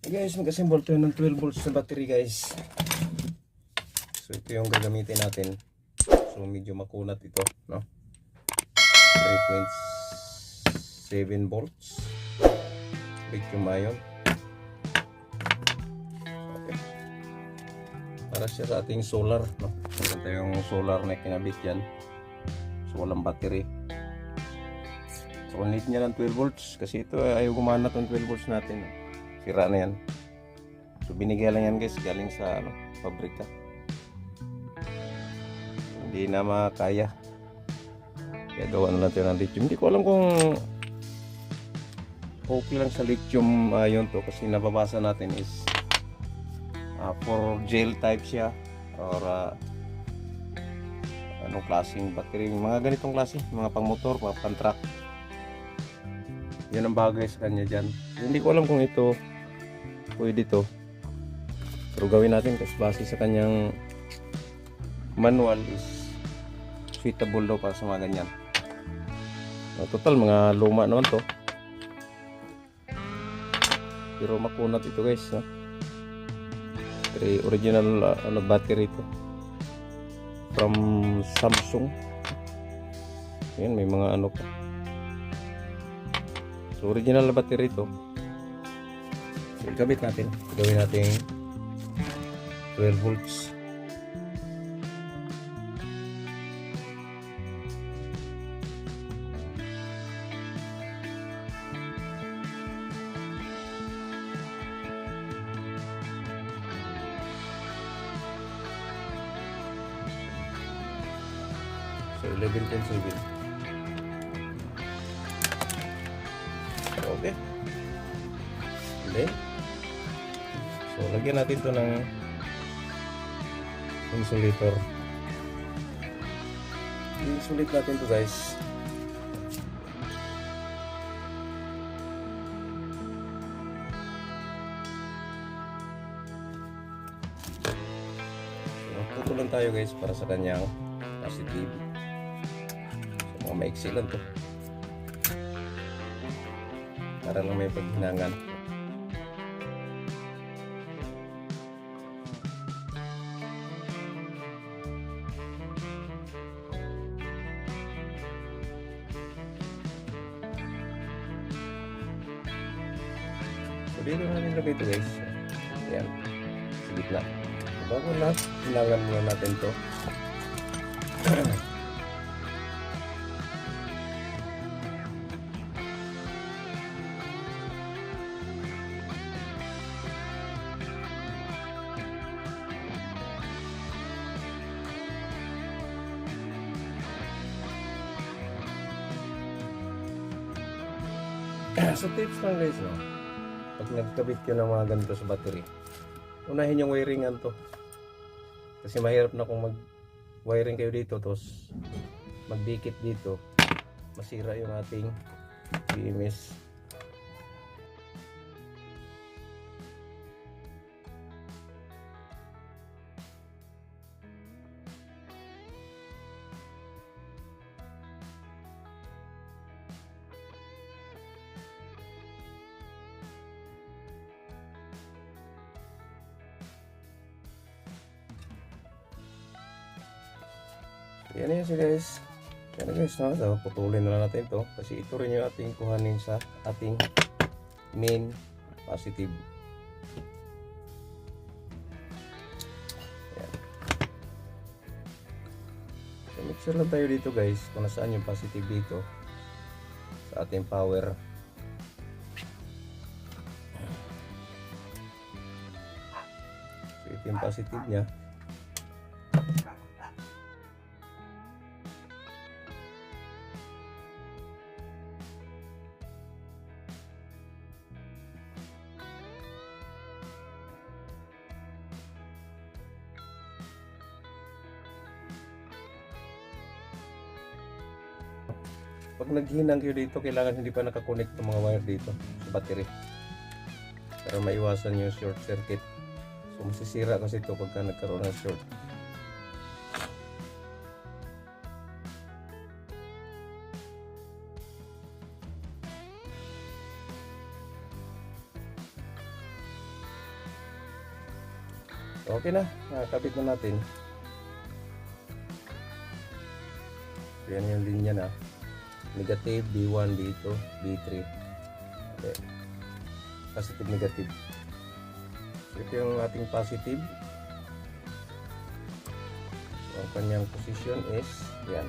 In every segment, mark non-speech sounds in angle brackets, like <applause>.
Guys, mag-assemble tayo ng 12 volts na battery guys. So ito yung gagamitin natin. So medyo makunat ito, no? 3.7 volts. Lithium ion. Okay. Para siya sa ating solar, no? Ito yung solar na kinabit yan. So walang battery. So need niya ng 12 volts kasi ito ayaw gumana tong 12 volts natin. Sira na yan. So binigay lang yan guys galing sa ano, pabrika. Hindi na makaya. Kaya gawa na natin ng lithium. Hindi ko alam kung okay lang sa lithium uh, yun to kasi nababasa natin is uh, for gel type siya or uh, anong klaseng battery mga ganitong klase mga pang motor mga pang truck yun ang bagay sa kanya dyan hindi ko alam kung ito pwede to pero gawin natin kasi base sa kanyang manual is suitable daw para sa mga ganyan. Uh, total mga luma naman to. Pero makunat ito guys? Pero original uh, ano battery ito from Samsung. Ayan, may mga ano pa. So original na battery ito so, gamit natin. Gawin natin 12 volts. So 11.7 Okay. Then So lagyan natin to ng insulator. Insulate natin to guys. So putulan tayo guys para sa kanyang positive. So mga maiksi lang to. Para lang may paghinangan dito na nilagay ito guys Ayan. Sa gitna Bago lahat Hinangan muna natin to. <clears throat> So tips lang guys no nagkabit ka ng mga ganito sa battery. Unahin yung wiringan to. Kasi mahirap na kung mag wiring kayo dito tapos magdikit dito masira yung ating BMS Yan siya guys. Yan guys, no? So, putulin na lang natin to kasi ito rin yung ating kuhanin sa ating main positive. Yan. So, make sure lang tayo dito guys kung nasaan yung positive dito sa ating power. So, ito yung positive niya. Pag naghinang kayo dito, kailangan hindi pa nakakonect ng mga wire dito sa battery. Para maiwasan yung short circuit. So masisira kasi ito pagka nagkaroon ng short. Okay na. Nakakabit na natin. So, yan yung linya na. Negative, B1, B2, B3. Okay. Positive, negative. Ito yung ating positive. So, ang kanyang position is, yan.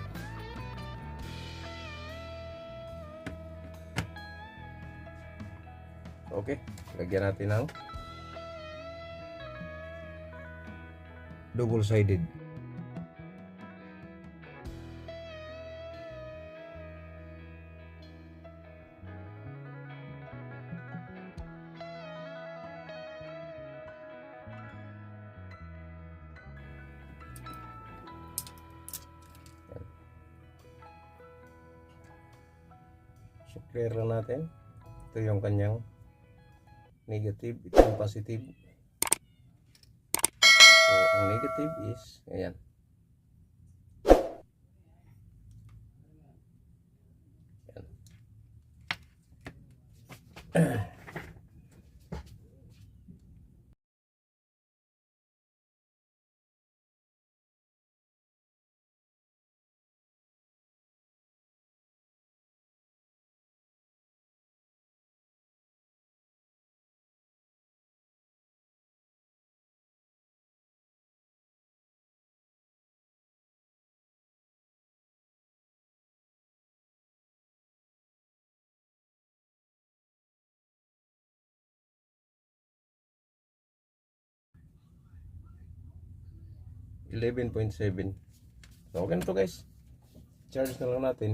Okay, lagyan natin ng double-sided. So, clear lang natin. Ito yung kanyang negative, ito yung positive. So, ang negative is, ayan. Ayan. <clears throat> Eleven point seven. So, okay na to guys. Charge na lang natin.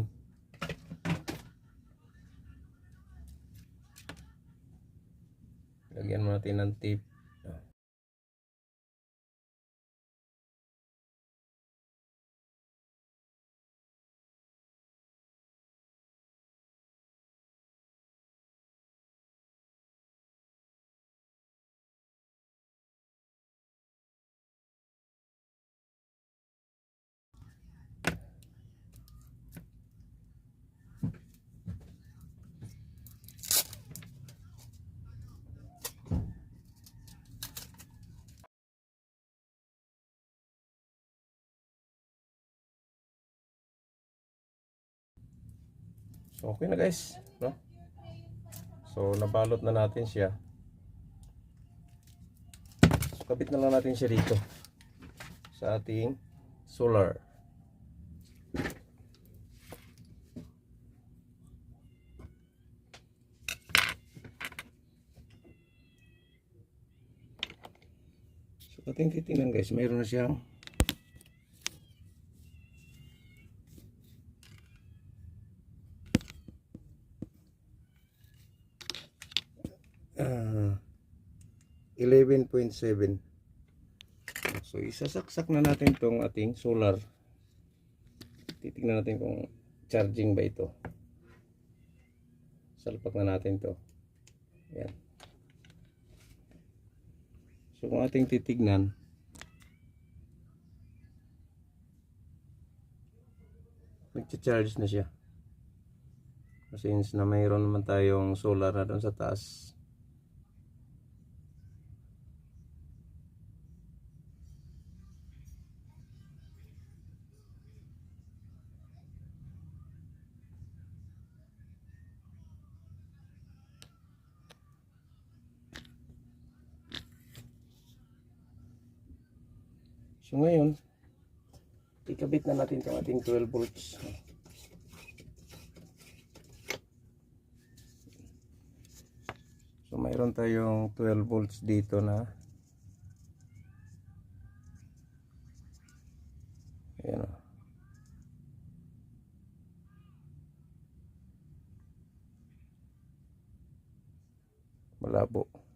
Lagyan mo natin ng tape. So, okay na guys. No? So, nabalot na natin siya. So, kabit na lang natin siya dito. Sa ating solar. So, ating titingnan guys. Mayroon na siyang ah, 11.7 so isasaksak na natin tong ating solar. Titignan natin kung charging ba ito. Salpak na natin to. Yan so kung ating titignan nagcha-charge na siya. Since na mayroon naman tayong solar na doon sa taas So ngayon, ikabit na natin itong ating 12 volts. So mayroon tayong 12 volts dito na Ayan o. Malabo.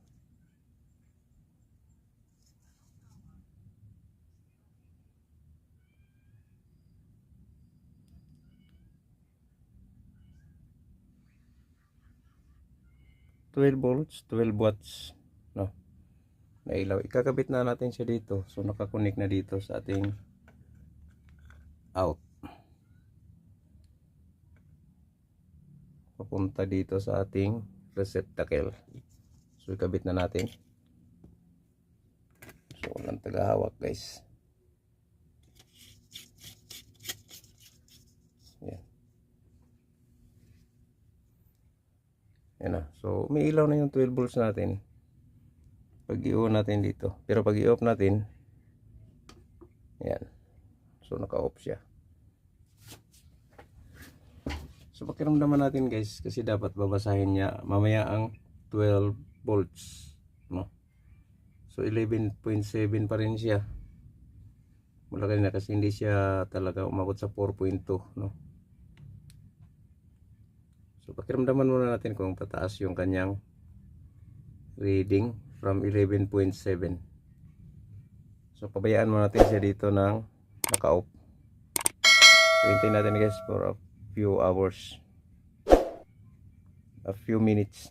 Twelve volts, 12 watts, no? Na ilaw. Ikakabit na natin siya dito. So nakakunik na dito sa ating out. Papunta dito sa ating receptacle. So ikabit na natin. So walang tagahawak guys. Yan na. So, may ilaw na yung 12 volts natin. Pag i-on natin dito. Pero pag i-off natin, yan. So, naka-off siya. So, pakiramdaman natin guys, kasi dapat babasahin niya mamaya ang 12 volts. No? So, 11.7 pa rin siya. Mula kanina kasi hindi siya talaga umabot sa 4.2. No? So, pakiramdaman muna natin kung pataas yung kanyang reading from 11.7. So, pabayaan muna natin siya dito ng naka-off. Hintayin natin guys for a few hours. A few minutes.